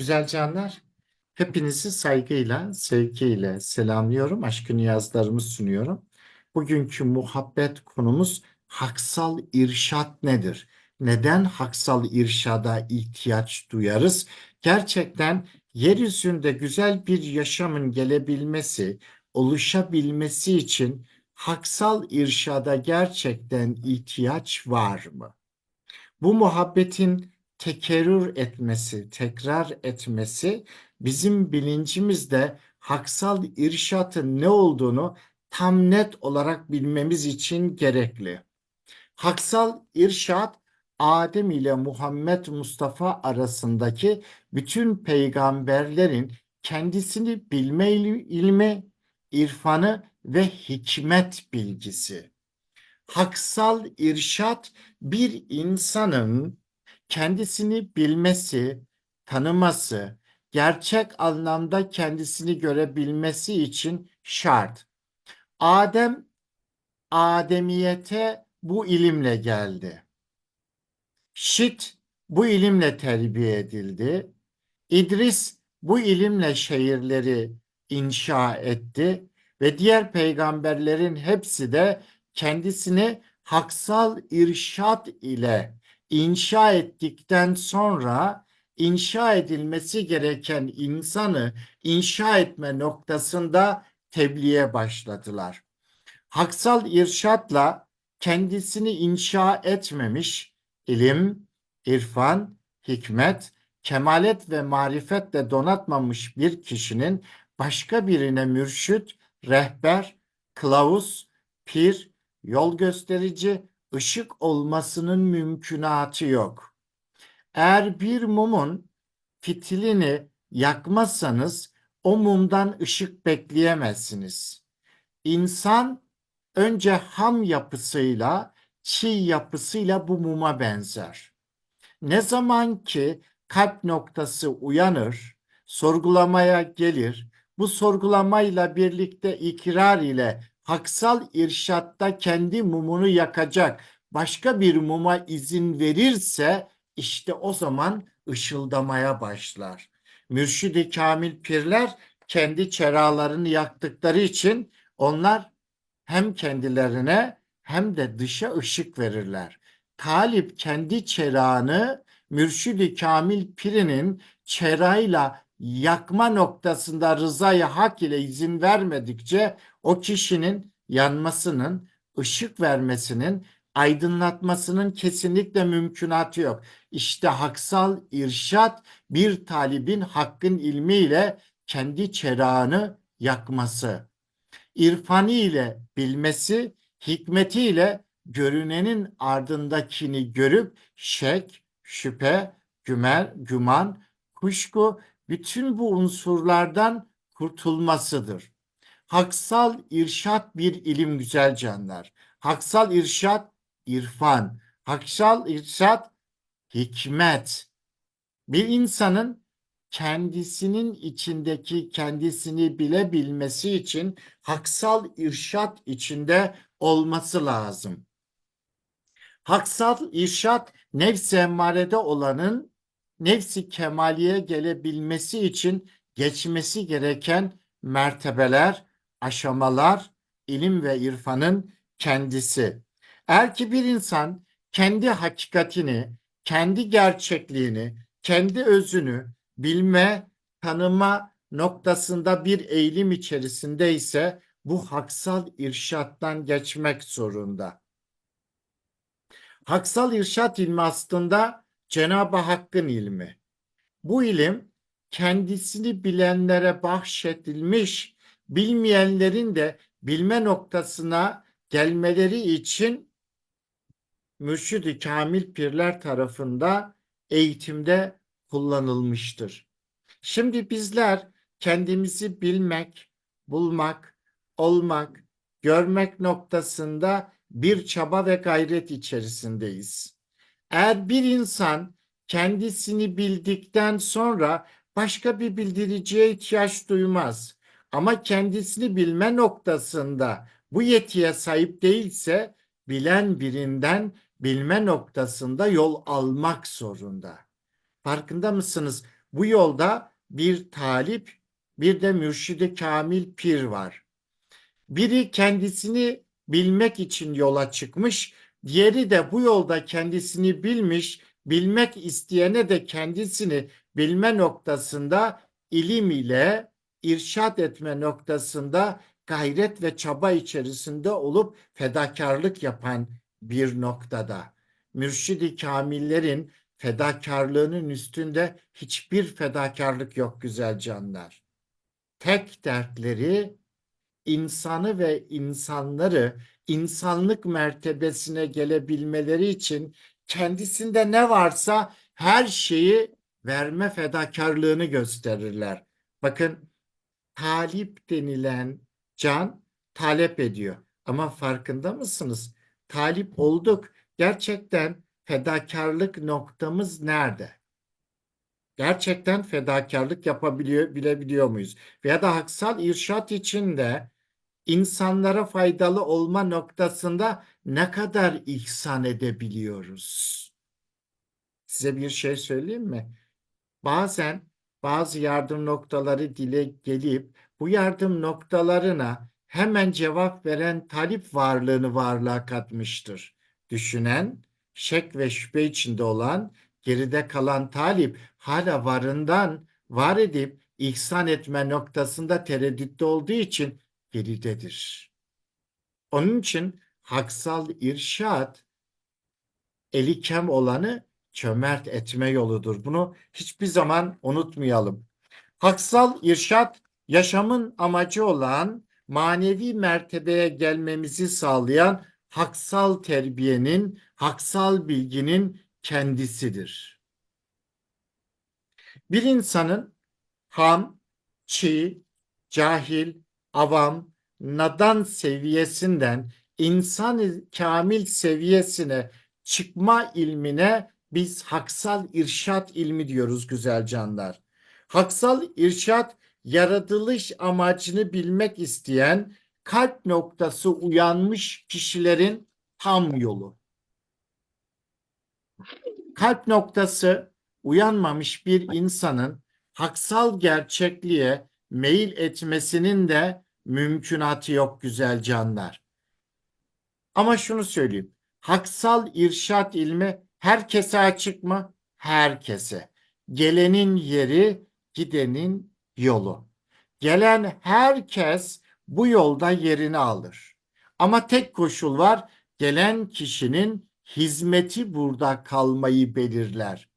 Güzel canlar, hepinizi saygıyla, sevgiyle selamlıyorum. Aşkı niyazlarımı sunuyorum. Bugünkü muhabbet konumuz haksal irşat nedir? Neden haksal irşada ihtiyaç duyarız? Gerçekten yeryüzünde güzel bir yaşamın gelebilmesi, oluşabilmesi için haksal irşada gerçekten ihtiyaç var mı? Bu muhabbetin tekerrür etmesi, tekrar etmesi bizim bilincimizde haksal irşatın ne olduğunu tam net olarak bilmemiz için gerekli. Haksal irşat Adem ile Muhammed Mustafa arasındaki bütün peygamberlerin kendisini bilme il- ilmi, irfanı ve hikmet bilgisi. Haksal irşat bir insanın kendisini bilmesi, tanıması, gerçek anlamda kendisini görebilmesi için şart. Adem Ademiyete bu ilimle geldi. Şit bu ilimle terbiye edildi. İdris bu ilimle şehirleri inşa etti ve diğer peygamberlerin hepsi de kendisini haksal irşat ile inşa ettikten sonra inşa edilmesi gereken insanı inşa etme noktasında tebliğe başladılar. Haksal irşatla kendisini inşa etmemiş ilim, irfan, hikmet, kemalet ve marifetle donatmamış bir kişinin başka birine mürşit, rehber, kılavuz, pir, yol gösterici, ışık olmasının mümkünatı yok. Eğer bir mumun fitilini yakmazsanız o mumdan ışık bekleyemezsiniz. İnsan önce ham yapısıyla, çiğ yapısıyla bu muma benzer. Ne zaman ki kalp noktası uyanır, sorgulamaya gelir, bu sorgulamayla birlikte ikrar ile haksal irşatta kendi mumunu yakacak başka bir muma izin verirse işte o zaman ışıldamaya başlar. Mürşidi Kamil Pirler kendi çeralarını yaktıkları için onlar hem kendilerine hem de dışa ışık verirler. Talip kendi çerağını Mürşidi Kamil Piri'nin çerağıyla yakma noktasında rızayı hak ile izin vermedikçe o kişinin yanmasının, ışık vermesinin, aydınlatmasının kesinlikle mümkünatı yok. İşte haksal irşat bir talibin hakkın ilmiyle kendi çerağını yakması irfanı ile bilmesi, hikmetiyle görünenin ardındakini görüp şek, şüphe, gümer, güman, kuşku bütün bu unsurlardan kurtulmasıdır. Haksal irşat bir ilim güzel canlar. Haksal irşat irfan. Haksal irşat hikmet. Bir insanın kendisinin içindeki kendisini bilebilmesi için haksal irşat içinde olması lazım. Haksal irşat nefs emmarede olanın nefsi kemaliye gelebilmesi için geçmesi gereken mertebeler, aşamalar, ilim ve irfanın kendisi. Eğer ki bir insan kendi hakikatini, kendi gerçekliğini, kendi özünü bilme, tanıma noktasında bir eğilim içerisinde ise bu haksal irşattan geçmek zorunda. Haksal irşat ilmi aslında Cenab-ı Hakk'ın ilmi. Bu ilim kendisini bilenlere bahşedilmiş, bilmeyenlerin de bilme noktasına gelmeleri için Mürşid-i Kamil Pirler tarafında eğitimde kullanılmıştır. Şimdi bizler kendimizi bilmek, bulmak, olmak, görmek noktasında bir çaba ve gayret içerisindeyiz. Eğer bir insan kendisini bildikten sonra başka bir bildiriciye ihtiyaç duymaz. Ama kendisini bilme noktasında bu yetiye sahip değilse bilen birinden bilme noktasında yol almak zorunda. Farkında mısınız? Bu yolda bir talip, bir de mürşidi kamil pir var. Biri kendisini bilmek için yola çıkmış, diğeri de bu yolda kendisini bilmiş, bilmek isteyene de kendisini bilme noktasında ilim ile irşat etme noktasında gayret ve çaba içerisinde olup fedakarlık yapan bir noktada. Mürşidi kamillerin fedakarlığının üstünde hiçbir fedakarlık yok güzel canlar. Tek dertleri insanı ve insanları insanlık mertebesine gelebilmeleri için kendisinde ne varsa her şeyi verme fedakarlığını gösterirler. Bakın talip denilen can talep ediyor. Ama farkında mısınız? Talip olduk. Gerçekten fedakarlık noktamız nerede? Gerçekten fedakarlık yapabiliyor, bilebiliyor muyuz? Veya da haksal irşat içinde insanlara faydalı olma noktasında ne kadar ihsan edebiliyoruz? Size bir şey söyleyeyim mi? Bazen bazı yardım noktaları dile gelip bu yardım noktalarına hemen cevap veren talip varlığını varlığa katmıştır. Düşünen, şek ve şüphe içinde olan, geride kalan talip hala varından var edip ihsan etme noktasında tereddütte olduğu için geridedir. Onun için haksal irşat eli kem olanı cömert etme yoludur. Bunu hiçbir zaman unutmayalım. Haksal irşat yaşamın amacı olan manevi mertebeye gelmemizi sağlayan haksal terbiyenin, haksal bilginin kendisidir. Bir insanın ham, çiğ, cahil, avam, nadan seviyesinden insan kamil seviyesine çıkma ilmine biz haksal irşat ilmi diyoruz güzel canlar. Haksal irşat yaratılış amacını bilmek isteyen kalp noktası uyanmış kişilerin tam yolu. Kalp noktası uyanmamış bir insanın haksal gerçekliğe meyil etmesinin de mümkünatı yok güzel canlar. Ama şunu söyleyeyim. Haksal irşat ilmi herkese açık mı? Herkese. Gelenin yeri, gidenin yolu. Gelen herkes bu yolda yerini alır. Ama tek koşul var. Gelen kişinin hizmeti burada kalmayı belirler.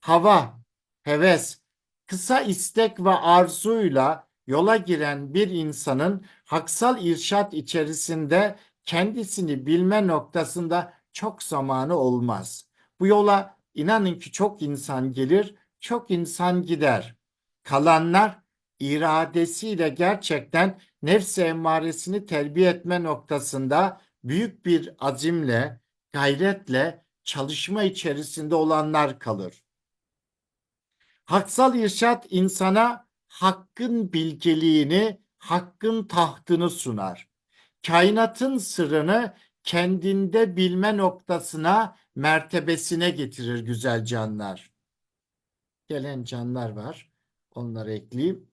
Hava, heves, kısa istek ve arzuyla yola giren bir insanın haksal irşat içerisinde kendisini bilme noktasında çok zamanı olmaz. Bu yola inanın ki çok insan gelir, çok insan gider. Kalanlar iradesiyle gerçekten nefs emmaresini terbiye etme noktasında büyük bir azimle, gayretle çalışma içerisinde olanlar kalır. Haksal irşat insana hakkın bilgeliğini, hakkın tahtını sunar. Kainatın sırrını kendinde bilme noktasına, mertebesine getirir güzel canlar. Gelen canlar var. Onları ekleyeyim.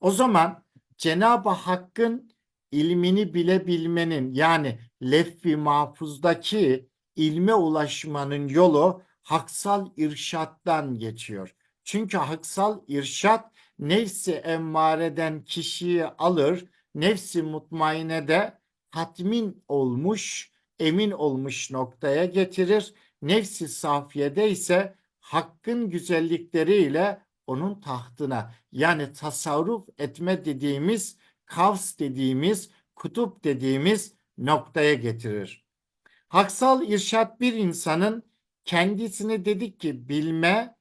O zaman Cenab-ı Hakk'ın ilmini bilebilmenin yani leffi mahfuzdaki ilme ulaşmanın yolu haksal irşattan geçiyor. Çünkü haksal irşat nefsi emmareden kişiyi alır, nefsi mutmaine de tatmin olmuş, emin olmuş noktaya getirir. Nefsi safiyede ise hakkın güzellikleriyle onun tahtına yani tasarruf etme dediğimiz, kavs dediğimiz, kutup dediğimiz noktaya getirir. Haksal irşat bir insanın kendisini dedik ki bilme,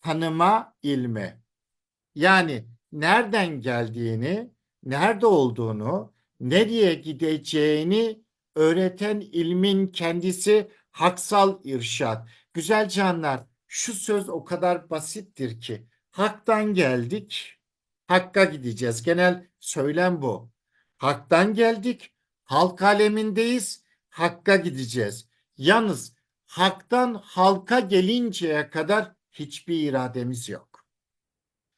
tanıma ilmi. Yani nereden geldiğini, nerede olduğunu, nereye gideceğini öğreten ilmin kendisi haksal irşat. Güzel canlar, şu söz o kadar basittir ki haktan geldik, hakka gideceğiz. Genel söylem bu. Haktan geldik, halk alemindeyiz, hakka gideceğiz. Yalnız haktan halka gelinceye kadar hiçbir irademiz yok.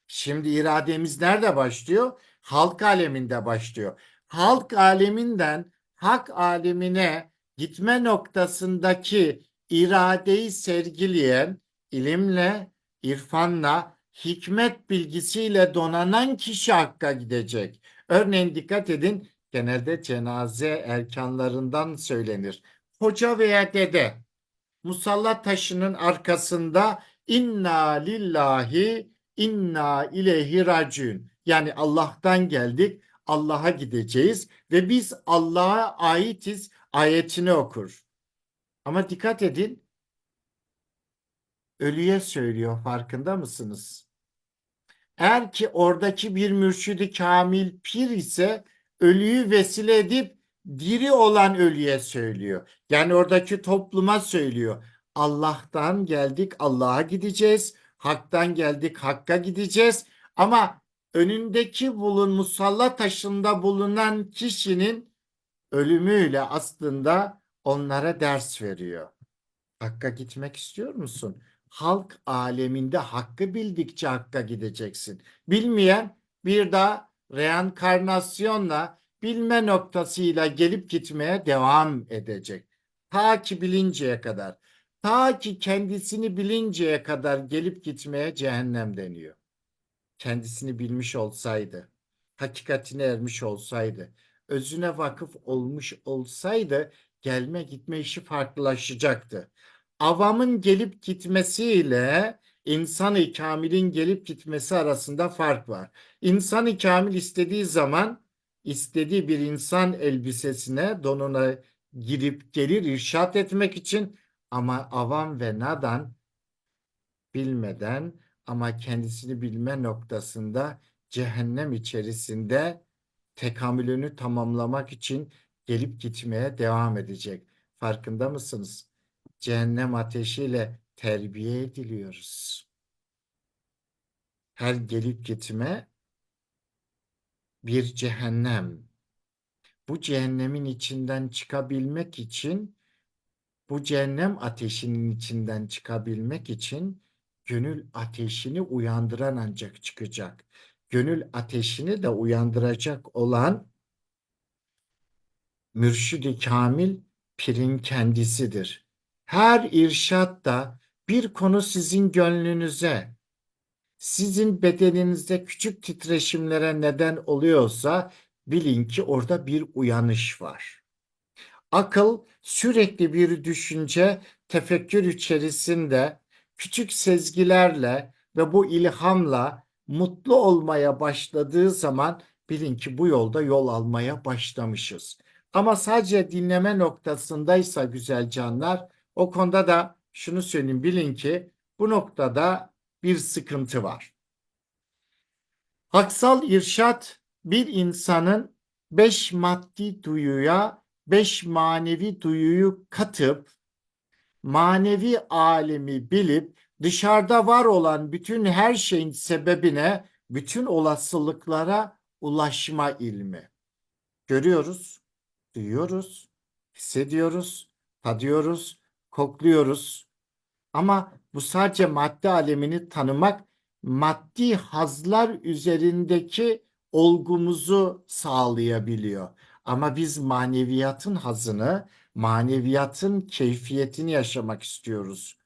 Şimdi irademiz nerede başlıyor? Halk aleminde başlıyor. Halk aleminden hak alemine gitme noktasındaki iradeyi sergileyen ilimle, irfanla, hikmet bilgisiyle donanan kişi hakka gidecek. Örneğin dikkat edin genelde cenaze erkanlarından söylenir. Hoca veya dede musalla taşının arkasında inna lillahi inna ileyhi raciun. Yani Allah'tan geldik, Allah'a gideceğiz ve biz Allah'a aitiz ayetini okur. Ama dikkat edin, ölüye söylüyor farkında mısınız? Eğer ki oradaki bir mürşidi kamil pir ise ölüyü vesile edip diri olan ölüye söylüyor. Yani oradaki topluma söylüyor. Allah'tan geldik Allah'a gideceğiz. Hak'tan geldik Hakk'a gideceğiz. Ama önündeki bulun musalla taşında bulunan kişinin ölümüyle aslında onlara ders veriyor. Hakka gitmek istiyor musun? Halk aleminde hakkı bildikçe hakka gideceksin. Bilmeyen bir daha reenkarnasyonla bilme noktasıyla gelip gitmeye devam edecek. Ta ki bilinceye kadar. Ta ki kendisini bilinceye kadar gelip gitmeye cehennem deniyor. Kendisini bilmiş olsaydı, hakikatine ermiş olsaydı, özüne vakıf olmuş olsaydı gelme gitme işi farklılaşacaktı. Avamın gelip gitmesiyle insan-ı kamilin gelip gitmesi arasında fark var. İnsan-ı kamil istediği zaman istediği bir insan elbisesine, donuna girip gelir irşat etmek için ama avam ve nadan bilmeden ama kendisini bilme noktasında cehennem içerisinde tekamülünü tamamlamak için gelip gitmeye devam edecek. Farkında mısınız? Cehennem ateşiyle terbiye ediliyoruz. Her gelip gitme bir cehennem. Bu cehennemin içinden çıkabilmek için bu cehennem ateşinin içinden çıkabilmek için gönül ateşini uyandıran ancak çıkacak. Gönül ateşini de uyandıracak olan mürşidi kamil pirin kendisidir. Her irşatta bir konu sizin gönlünüze, sizin bedeninizde küçük titreşimlere neden oluyorsa bilin ki orada bir uyanış var. Akıl sürekli bir düşünce, tefekkür içerisinde küçük sezgilerle ve bu ilhamla mutlu olmaya başladığı zaman bilin ki bu yolda yol almaya başlamışız. Ama sadece dinleme noktasındaysa güzel canlar o konuda da şunu söyleyeyim bilin ki bu noktada bir sıkıntı var. Haksal irşat bir insanın beş maddi duyuya beş manevi duyuyu katıp manevi alemi bilip dışarıda var olan bütün her şeyin sebebine, bütün olasılıklara ulaşma ilmi. Görüyoruz, duyuyoruz, hissediyoruz, tadıyoruz, kokluyoruz. Ama bu sadece madde alemini tanımak, maddi hazlar üzerindeki olgumuzu sağlayabiliyor. Ama biz maneviyatın hazını, maneviyatın keyfiyetini yaşamak istiyoruz.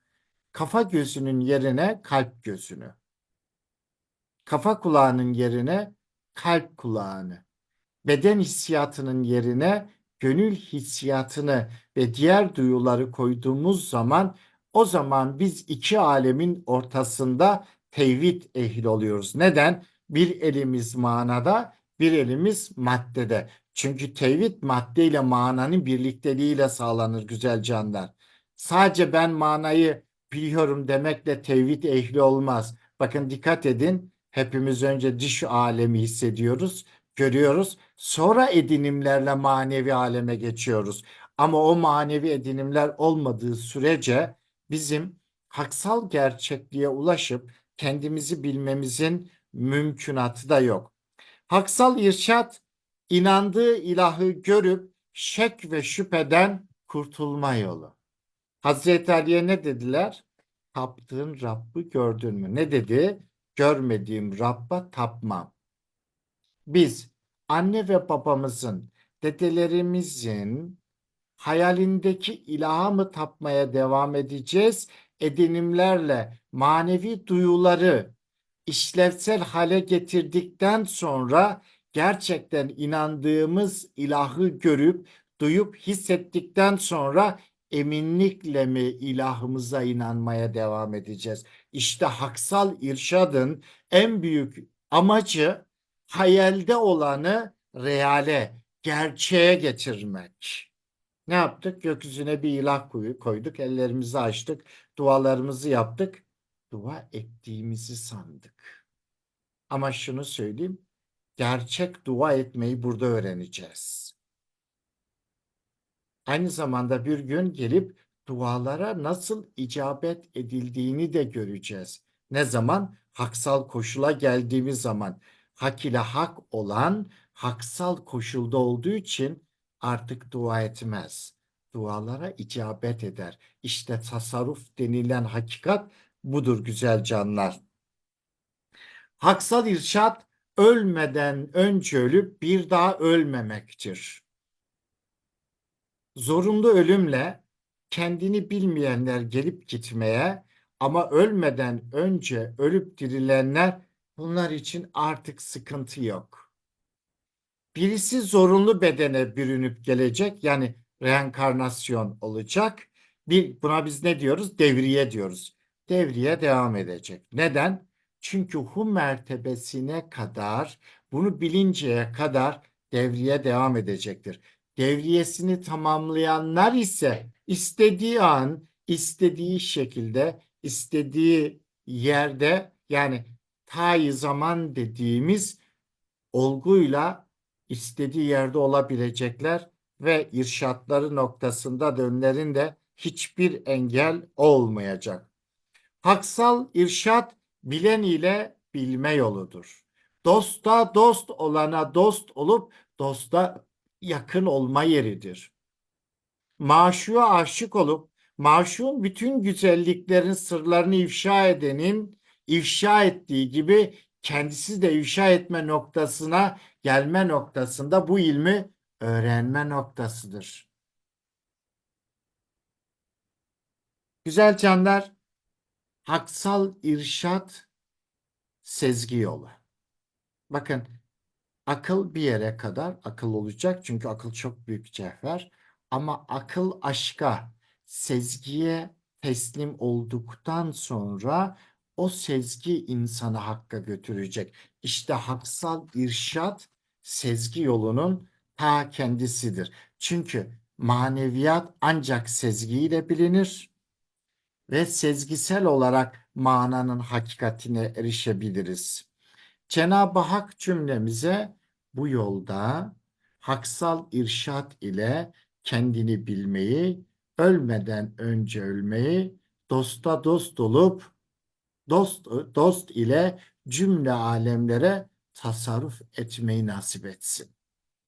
Kafa gözünün yerine kalp gözünü. Kafa kulağının yerine kalp kulağını. Beden hissiyatının yerine gönül hissiyatını ve diğer duyuları koyduğumuz zaman o zaman biz iki alemin ortasında tevhid ehli oluyoruz. Neden? Bir elimiz manada, bir elimiz maddede. Çünkü tevhid madde ile mananın birlikteliğiyle sağlanır güzel canlar. Sadece ben manayı biliyorum demekle tevhid ehli olmaz. Bakın dikkat edin. Hepimiz önce dış alemi hissediyoruz, görüyoruz. Sonra edinimlerle manevi aleme geçiyoruz. Ama o manevi edinimler olmadığı sürece bizim haksal gerçekliğe ulaşıp kendimizi bilmemizin mümkünatı da yok. Haksal irşat inandığı ilahı görüp şek ve şüpheden kurtulma yolu. Hazreti Ali'ye ne dediler? Taptığın Rabb'i gördün mü? Ne dedi? görmediğim Rabb'a tapmam. Biz anne ve babamızın, dedelerimizin hayalindeki ilaha mı tapmaya devam edeceğiz? Edinimlerle manevi duyuları işlevsel hale getirdikten sonra gerçekten inandığımız ilahı görüp duyup hissettikten sonra eminlikle mi ilahımıza inanmaya devam edeceğiz? İşte haksal irşadın en büyük amacı hayalde olanı reale, gerçeğe getirmek. Ne yaptık? Gökyüzüne bir ilah koy- koyduk, ellerimizi açtık, dualarımızı yaptık. Dua ettiğimizi sandık. Ama şunu söyleyeyim, gerçek dua etmeyi burada öğreneceğiz. Aynı zamanda bir gün gelip dualara nasıl icabet edildiğini de göreceğiz. Ne zaman? Haksal koşula geldiğimiz zaman. Hak ile hak olan haksal koşulda olduğu için artık dua etmez. Dualara icabet eder. İşte tasarruf denilen hakikat budur güzel canlar. Haksal irşat ölmeden önce ölüp bir daha ölmemektir. Zorunlu ölümle kendini bilmeyenler gelip gitmeye ama ölmeden önce ölüp dirilenler bunlar için artık sıkıntı yok. Birisi zorunlu bedene bürünüp gelecek yani reenkarnasyon olacak. Bir, buna biz ne diyoruz? Devriye diyoruz. Devriye devam edecek. Neden? Çünkü hu mertebesine kadar bunu bilinceye kadar devriye devam edecektir. Devriyesini tamamlayanlar ise istediği an, istediği şekilde, istediği yerde yani tayi zaman dediğimiz olguyla istediği yerde olabilecekler ve irşatları noktasında da hiçbir engel olmayacak. Haksal irşat bilen ile bilme yoludur. Dosta dost olana dost olup dosta yakın olma yeridir. Maşuğa aşık olup maşuğun bütün güzelliklerin sırlarını ifşa edenin ifşa ettiği gibi kendisi de ifşa etme noktasına gelme noktasında bu ilmi öğrenme noktasıdır. Güzel canlar, haksal irşat sezgi yolu. Bakın akıl bir yere kadar akıl olacak çünkü akıl çok büyük cevher ama akıl aşka, sezgiye teslim olduktan sonra o sezgi insanı hakka götürecek. İşte haksal irşat sezgi yolunun ta kendisidir. Çünkü maneviyat ancak sezgiyle bilinir ve sezgisel olarak mananın hakikatine erişebiliriz. Cenab-ı Hak cümlemize bu yolda haksal irşat ile kendini bilmeyi, ölmeden önce ölmeyi, dosta dost olup dost dost ile cümle alemlere tasarruf etmeyi nasip etsin.